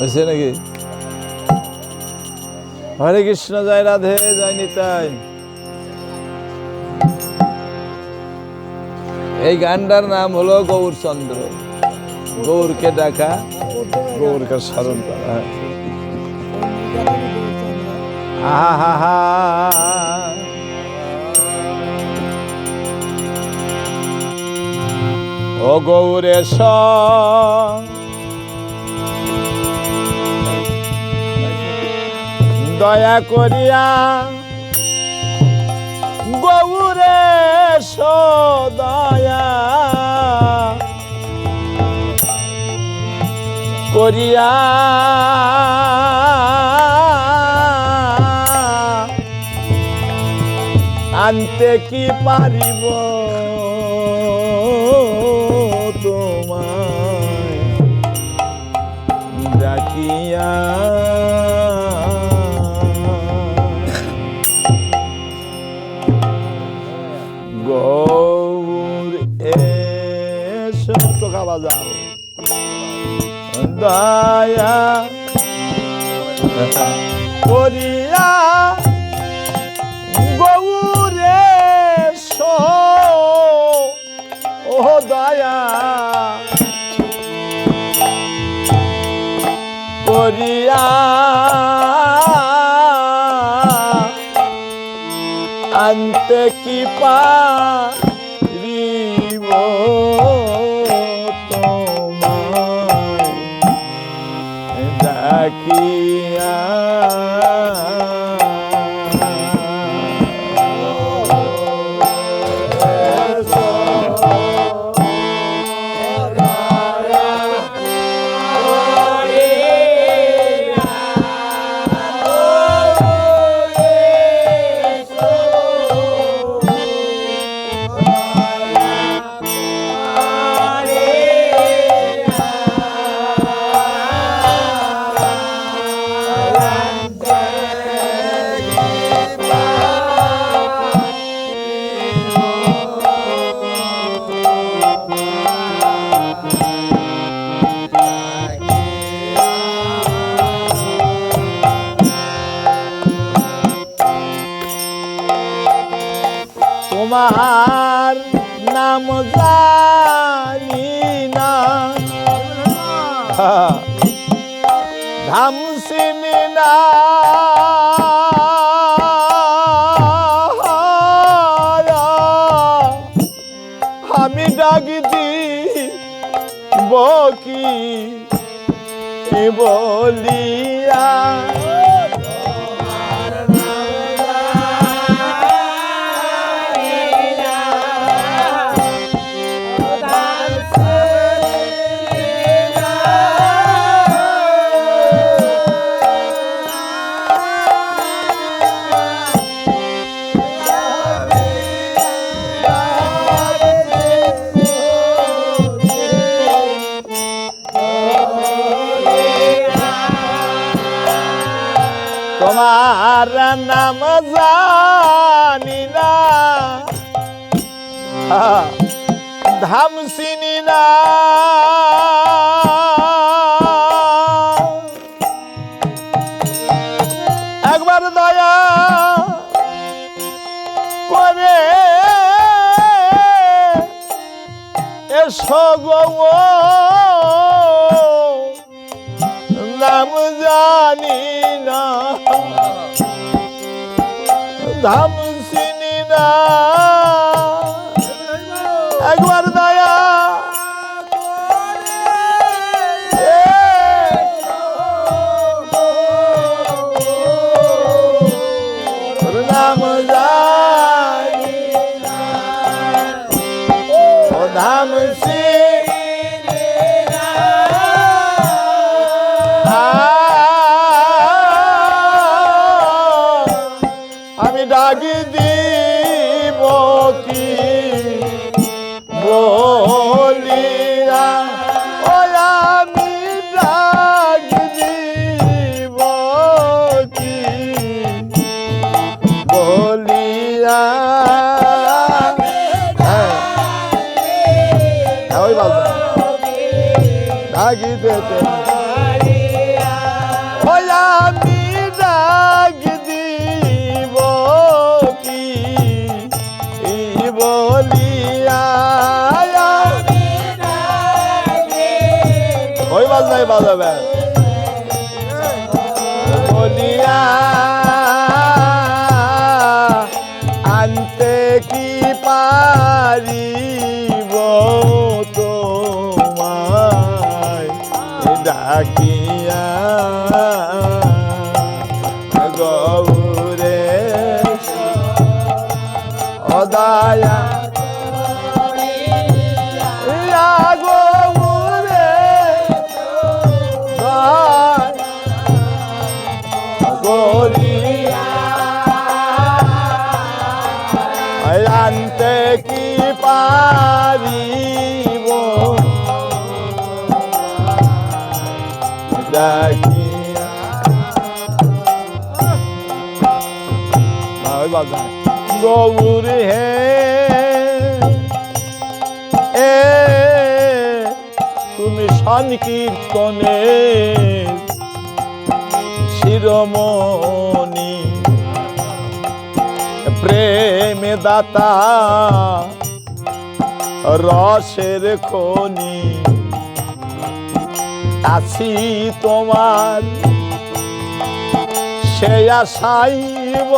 হয়েছে নাকি? হরে কৃষ্ণ, জয় রাধে, জয় নিতাই। এই গানটার নাম হলো গৌরচন্দ্র গৌরকে ডাকা, গৌরকে স্মরণ করা। আহা হা ও গৌরেশ দয়া করিয়া গৌরেশ দয়া করিয়া আনতে কি পারিব? দয়া। করিয়া গৌরে ও দয়া। করিয়া আনতে কি পারিব তোমার নাম জানি না। ধাম চিনি না। আমি ডাকি দি বকি বলিয়া ধাম চিনি না একবার দয়া করে এসো গো নাম জানি না। ধাম চিনি না ও ধাম বাজাই বাজাবে বলিয়া আনতে কি অদায়া গৌর হে। এ তুমি সংকীর্তনে শিরোমণি প্রেমে দাতা রসের খনি। আছি তোমার সে আশাইব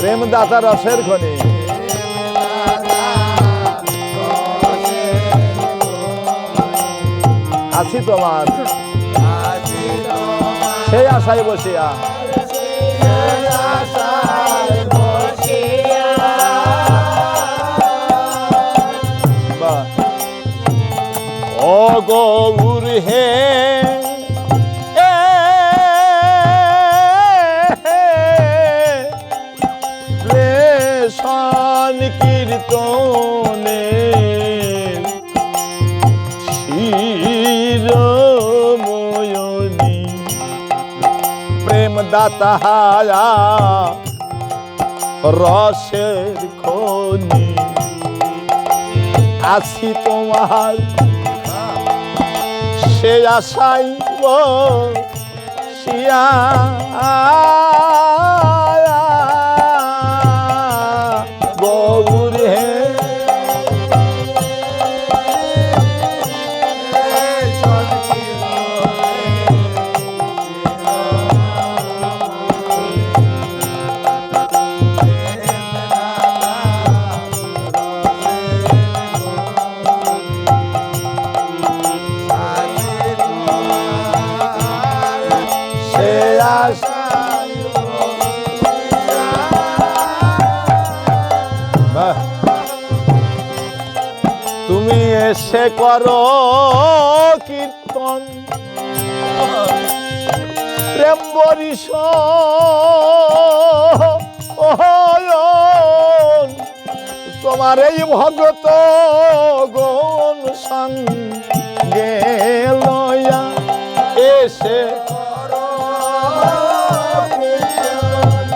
প্রেমদাতা রসের খনি আছি তোমার সেই আশায় বসিয়া। গৌর হে কীর্তনে দাতাহারা রসের খনি। আসি তোমার সে আশাই শিয়া। করো কীর্তন। প্রেম বরিশ। তোমার এই ভগত গণ সঙ্গে লয়া এসে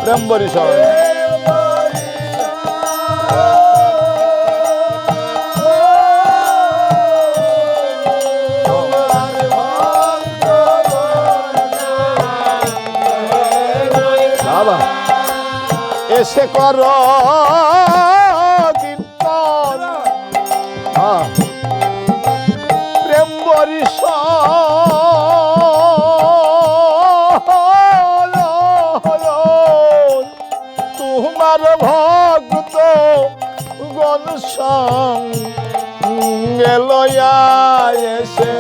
প্রেম বরিশ। এসে কর কীর্তন। প্রেম বরিশ তোমার ভক্ত গণ সঙ্গে লয়া এসে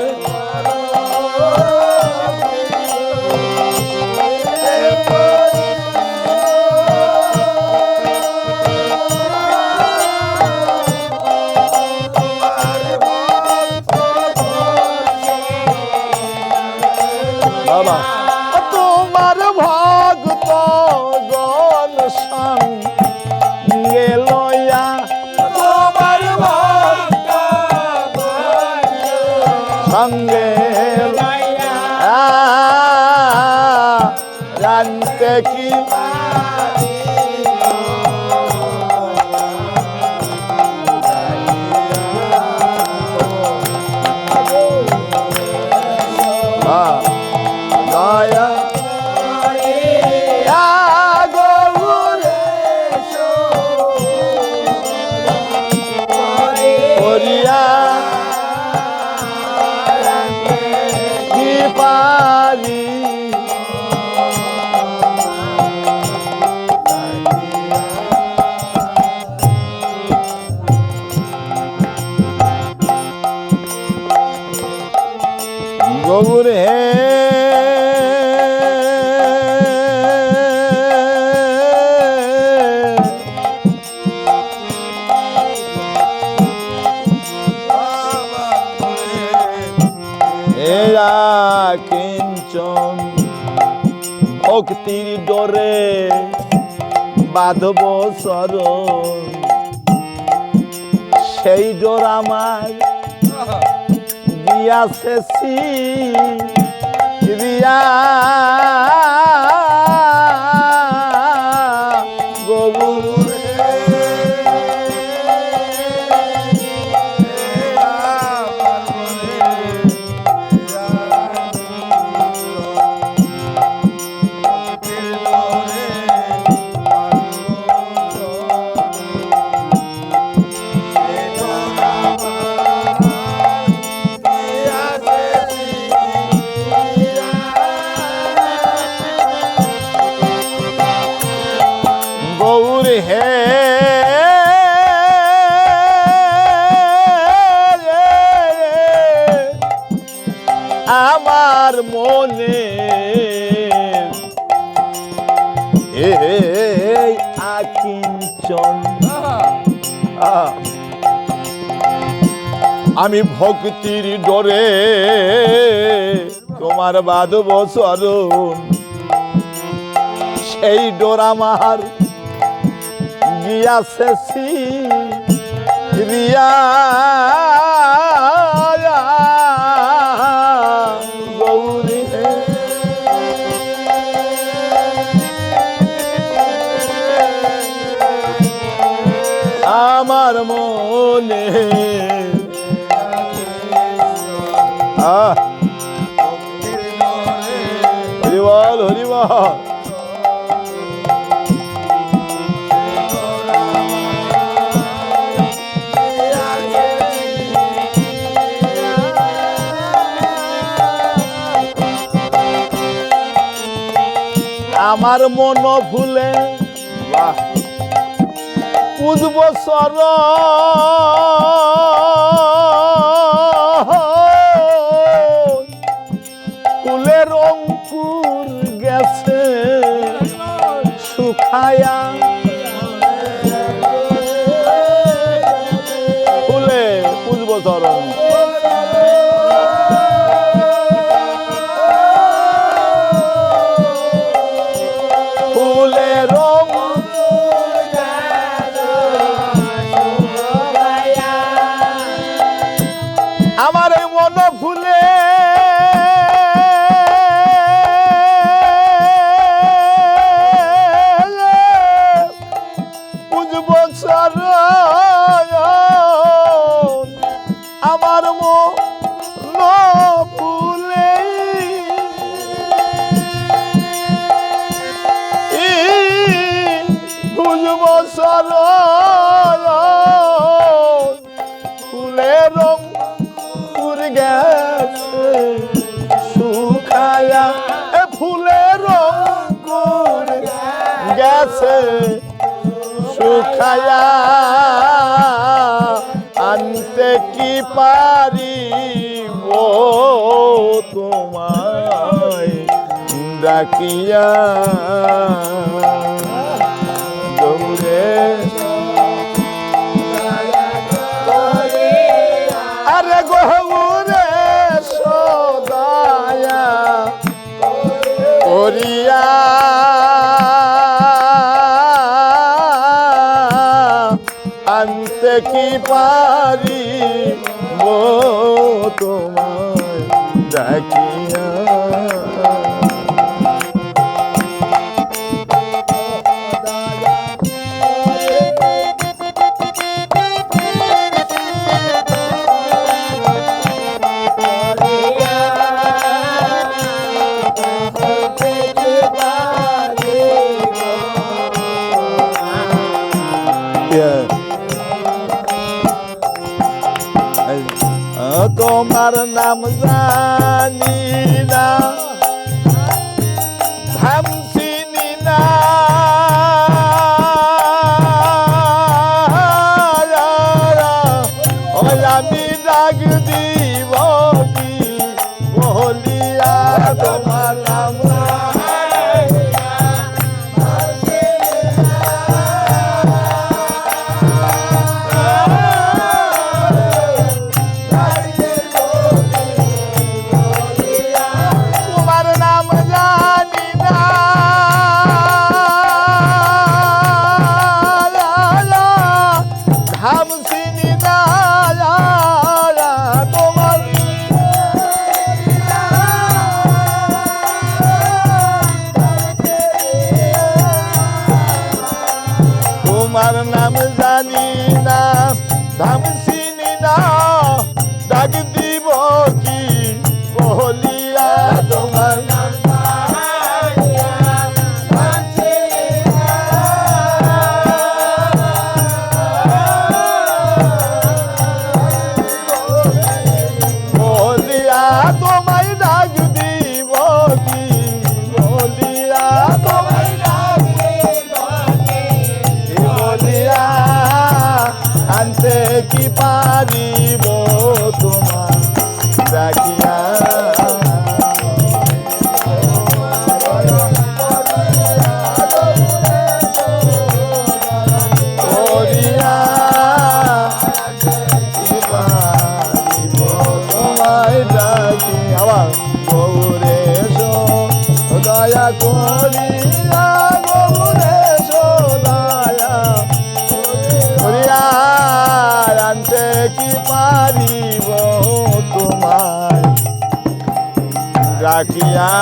সঙ্গে ডরে বাঁধব সর সেই ডোর আমার দিয়াছে রিয়া হে আমার মনে এই আকিঞ্চন আমি ভক্তির ডরে তোমার বাদব স্মরণ সেই ডোর আমার গিয়াছে রিয়া আমার মন ভুলে পুজব আমার মন ফুলে গেছে শুকায়া আনতে কি পারিব তোমায়? ডাকিয়া দৌড়ে আরে গৌরে সদায়া করিয়া পারি তোমায় ডাকিয়া Yeah. তোমার পারিব তোমায়। ডাকিয়া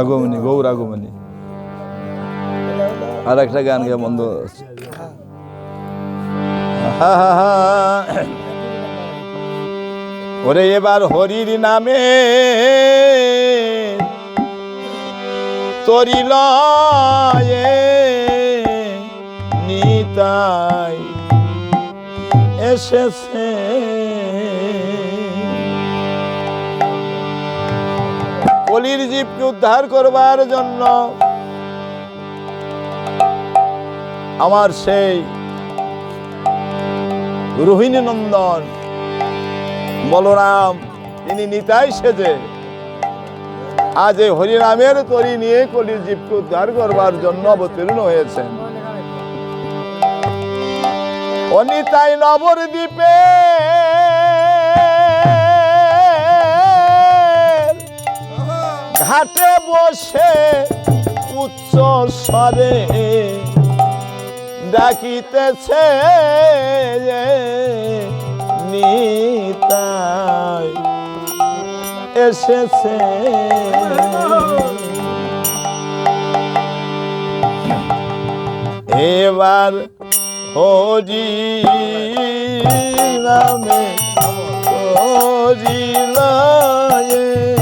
আগমনী, গৌর আগমনী আর একটা গান গিয়ে বন্ধ। ওরে এবার হরির নামে তরিলয়ে নিতাই এসেছে কলির জীবকে উদ্ধার করবার জন্য। আমার সেই রোহিণী নন্দন, বলরাম, তিনি নিতাই সেজে আজ এই হরিনামের তরি নিয়ে কলির জীবকে উদ্ধার করবার জন্য অবতীর্ণ হয়েছেন। অনিতাই নবরদ্বীপে ঘাটে বসে উচ্চ স্বরে ডাকিতেছে নিতাই এসেছে। এবার হরি নামে হরি লয়ে